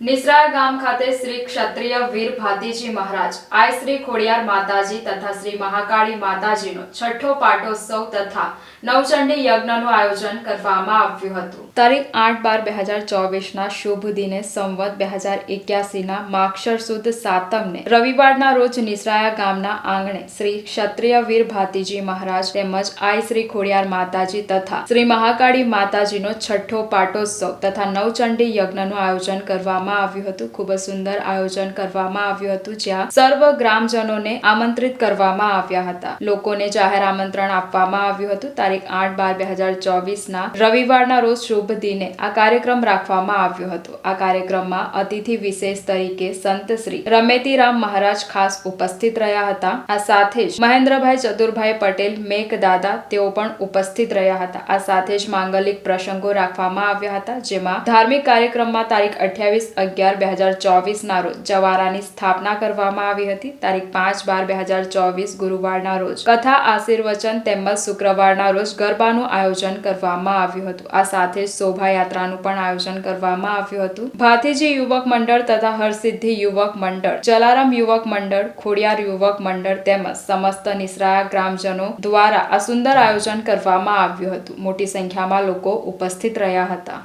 નિસરાયા ગામ ખાતે શ્રી ક્ષત્રિય વીર ભાતીજી મહારાજ આય શ્રી ખોડિયાર માતાજી તથા શ્રી મહાકાળી માતાજીનો છઠ્ઠો પાટોત્સવ તથા નવચંડી યજ્ઞનું આયોજન કરવામાં આવ્યું હતું. તારીખ આઠ બાર બે હજાર ચોવીસના શુભ દિને સંવત બે હજાર એક્યાસીના માક્ષર સુદ સાતમને રવિવારના રોજ નિસરાયા ગામના આંગણે શ્રી ક્ષત્રિય વીર ભાતીજી મહારાજ તેમજ આઈ શ્રી ખોડિયાર માતાજી તથા શ્રી મહાકાળી માતાજીનો છઠ્ઠો પાટોત્સવ તથા નવચંડી યજ્ઞનું આયોજન કરવામાં આવ્યું હતું. ખૂબ જ સુંદર આયોજન કરવામાં આવ્યું હતું જ્યાં સર્વ ગ્રામજનોને આમંત્રિત કરવામાં આવ્યા હતા. લોકોને જાહેર આમંત્રણ આપવામાં આવ્યું હતું. તારીખ આઠ બાર બે હજાર ચોવીસના રવિવારના રોજ શુભ દિને આ કાર્યક્રમ રાખવામાં આવ્યો હતો. આ કાર્યક્રમમાં અતિથિ વિશેષ તરીકે સંત શ્રી રમેતીરામ મહારાજ ખાસ ઉપસ્થિત રહ્યા હતા. આ સાથે જ મહેન્દ્રભાઈ ચતુરભાઈ પટેલ મેઘદાદા તેઓ પણ ઉપસ્થિત રહ્યા હતા. આ સાથે જ માંગલિક પ્રસંગો રાખવામાં આવ્યા હતા. જેમાં ધાર્મિક કાર્યક્રમમાં તારીખ અઠ્યાવીસ અગિયાર બે હજાર ચોવીસના રોજ જવારાની સ્થાપના કરવામાં આવી હતી. તારીખ પાંચ બાર બે હજાર ચોવીસ ગુરુવારના રોજ. કથા આશીર્વચન તેમજ શુક્રવારના રોજ ગરબાનું આયોજન કરવામાં આવ્યું હતું. આ સાથે જ શોભાયાત્રાનું પણ આયોજન કરવામાં આવ્યું હતું. ભાતીજી યુવક મંડળ તથા હરસિદ્ધિ યુવક મંડળ, જલારામ યુવક મંડળ, ખોડિયાર યુવક મંડળ તેમજ સમસ્ત નિસરાયા ગ્રામજનો દ્વારા આ સુંદર આયોજન કરવામાં આવ્યું હતું. મોટી સંખ્યામાં લોકો ઉપસ્થિત રહ્યા હતા.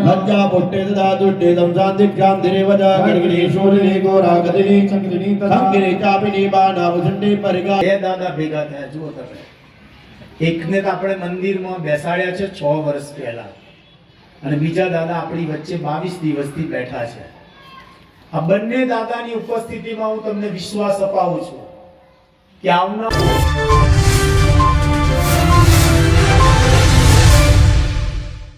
लज्जा पुट्टे दादुट्टे दंसान्दिक्षां दिरेवजा गणगणे शूलिने गोरागदिने संगिने चापिने बाणावसंडे परिगा બે દાદા ભેગા થયા જુઓ તમે એકને તો આપણે મંદિરમાં બેસાડ્યા છે છ વર્ષ પહેલા અને બીજા દાદા આપણી વચ્ચે બાવીસ દિવસથી બેઠા છે આ બંને દાદાની ઉપસ્થિતિમાં હું તમને વિશ્વાસ અપાવું છું 羊呢我